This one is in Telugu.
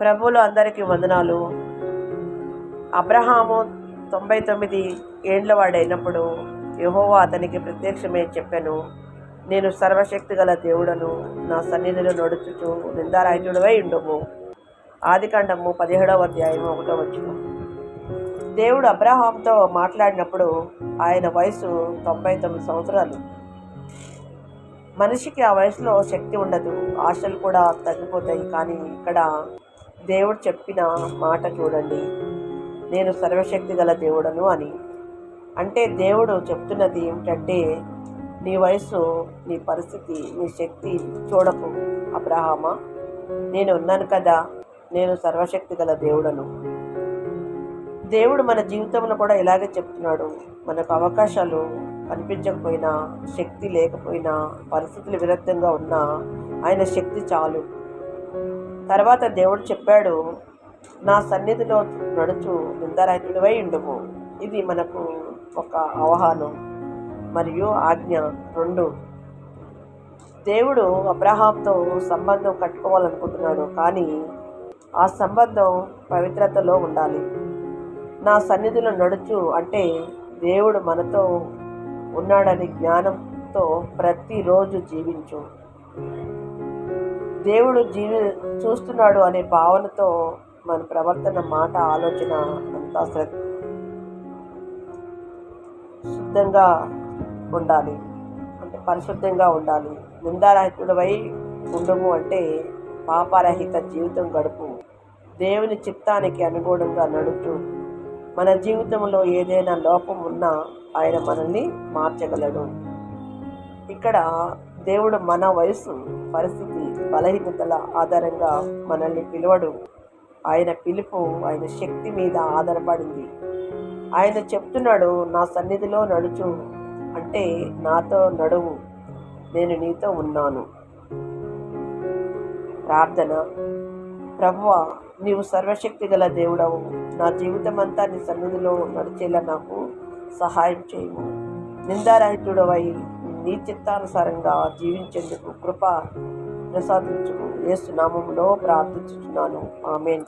ప్రభువులు అందరికీ వందనాలు. అబ్రహాము తొంభై తొమ్మిది ఏండ్ల వాడైనప్పుడు అతనికి ప్రత్యక్షమే చెప్పాను నేను సర్వశక్తి గల దేవుడను నా సన్నిధిలో నడుచుచు నిందారాయుడువై ఆది ఆదికాండము పదిహేడవ అధ్యాయం ఒకటో వచ్చిన దేవుడు అబ్రహాంతో మాట్లాడినప్పుడు ఆయన వయసు తొంభై తొమ్మిది సంవత్సరాలు. మనిషికి ఆ వయసులో శక్తి ఉండదు ఆశలు కూడా తగ్గిపోతాయి కానీ ఇక్కడ దేవుడు చెప్పిన మాట చూడండి. నేను సర్వశక్తి గల దేవుడను అని. అంటే దేవుడు చెప్తున్నది ఏమిటంటే నీ వయసు నీ పరిస్థితి నీ శక్తి చూడకు అబ్రహామా. నేను ఉన్నాను కదా నేను సర్వశక్తి గల దేవుడను. దేవుడు మన జీవితంలో కూడా ఇలాగే చెప్తున్నాడు. మనకు అవకాశాలు కనిపించకపోయినా శక్తి లేకపోయినా పరిస్థితులు విరుద్ధంగా ఉన్నా ఆయన శక్తి చాలు. తర్వాత దేవుడు చెప్పాడు నా సన్నిధిలో నడుచు నిందరహితుడివై ఉండుము. ఇది మనకు ఒక ఆహ్వానం మరియు ఆజ్ఞ రెండు. దేవుడు అబ్రహాంతో సంబంధం కట్టుకోవాలనుకుంటున్నాడు కానీ ఆ సంబంధం పవిత్రతలో ఉండాలి. నా సన్నిధిలో నడుచు అంటే దేవుడు మనతో ఉన్నాడని జ్ఞానంతో ప్రతిరోజు జీవించు. దేవుడు జీవి చూస్తున్నాడు అనే భావనతో మన ప్రవర్తన మాట ఆలోచన అంతా శ్రద్ధ శుద్ధంగా ఉండాలి. అంటే పరిశుద్ధంగా ఉండాలి. నిందారహితుడవై ఉండము అంటే పాపరహిత జీవితం గడుపు. దేవుని చిత్తానికి అనుగుణంగా నడుచు. మన జీవితంలో ఏదైనా లోపం ఉన్నా ఆయన మనల్ని మార్చగలడు. ఇక్కడ దేవుడు మన వయసు పరిస్థితి బలహీనతల ఆధారంగా మనల్ని పిలవడు. ఆయన పిలుపు ఆయన శక్తి మీద ఆధారపడింది. ఆయన చెప్తున్నాడు నా సన్నిధిలో నడుచు అంటే నాతో నడువు. నేను నీతో ఉన్నాను. ప్రార్థన. ప్రభువా నీవు సర్వశక్తి గల దేవుడవు. నా జీవితం అంతా నీ సన్నిధిలో నడిచేలా నాకు సహాయం చేయము నిందారహితుడవై నీ చిత్తానుసారంగా జీవించేందుకు కృప ప్రసాదించుము ఏసునామంలో ప్రార్థించుచున్నాను. ఆమెన్.